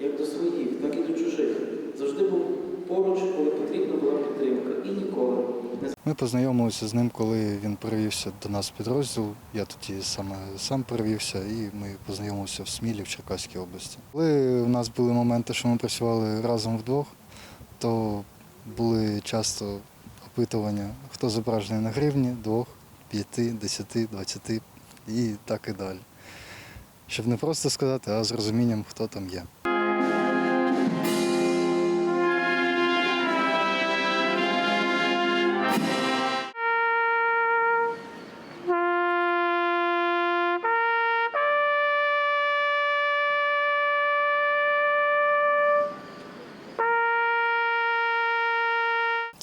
як до своїх, так і до чужих. Завжди був поруч, коли потрібна була підтримка. І ніколи не Ми познайомилися з ним, коли він перевівся до нас в підрозділ. Я тоді саме сам перевівся, і ми познайомилися в Смілі, в Черкаській області. Коли в нас були моменти, що ми працювали разом вдвох, то були часто опитування, хто зображений на гривні, двох, п'яти, десяти, двадцяти і так і далі. Щоб не просто сказати, а з розумінням, хто там є.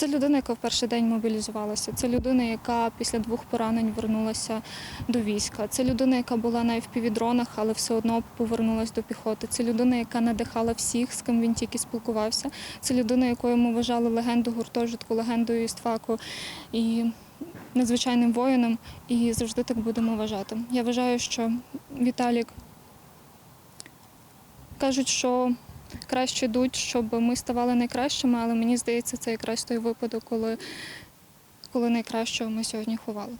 Це людина, яка в перший день мобілізувалася. Це людина, яка після двох поранень вернулася до війська. Це людина, яка була на FPV-дронах, але все одно повернулася до піхоти. Це людина, яка надихала всіх, з ким він тільки спілкувався. Це людина, якою ми вважали легенду гуртожитку, легендою істфаку і надзвичайним воїном. І завжди так будемо вважати. Я вважаю, що Віталік кажуть, що краще йдуть, щоб ми ставали найкращими, але мені здається, це якраз той випадок, коли, коли найкращого ми сьогодні ховали.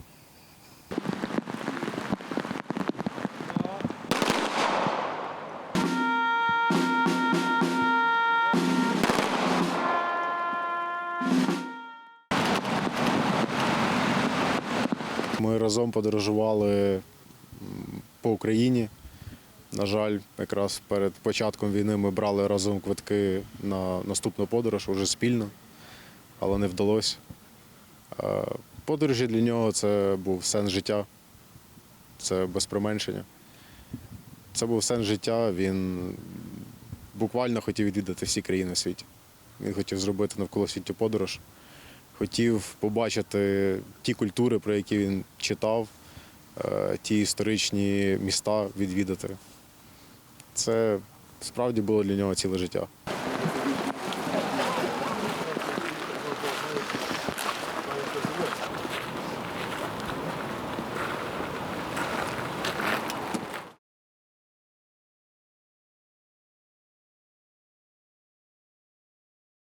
Ми разом подорожували по Україні. На жаль, якраз перед початком війни ми брали разом квитки на наступну подорож уже спільно, але не вдалося. Е, Подорожі для нього це був сенс життя, це без применшення. Це був сенс життя. Він буквально хотів відвідати всі країни світі. Він хотів зробити навколо світу подорож, хотів побачити ті культури, про які він читав, е, ті історичні міста відвідати. Це справді було для нього ціле життя.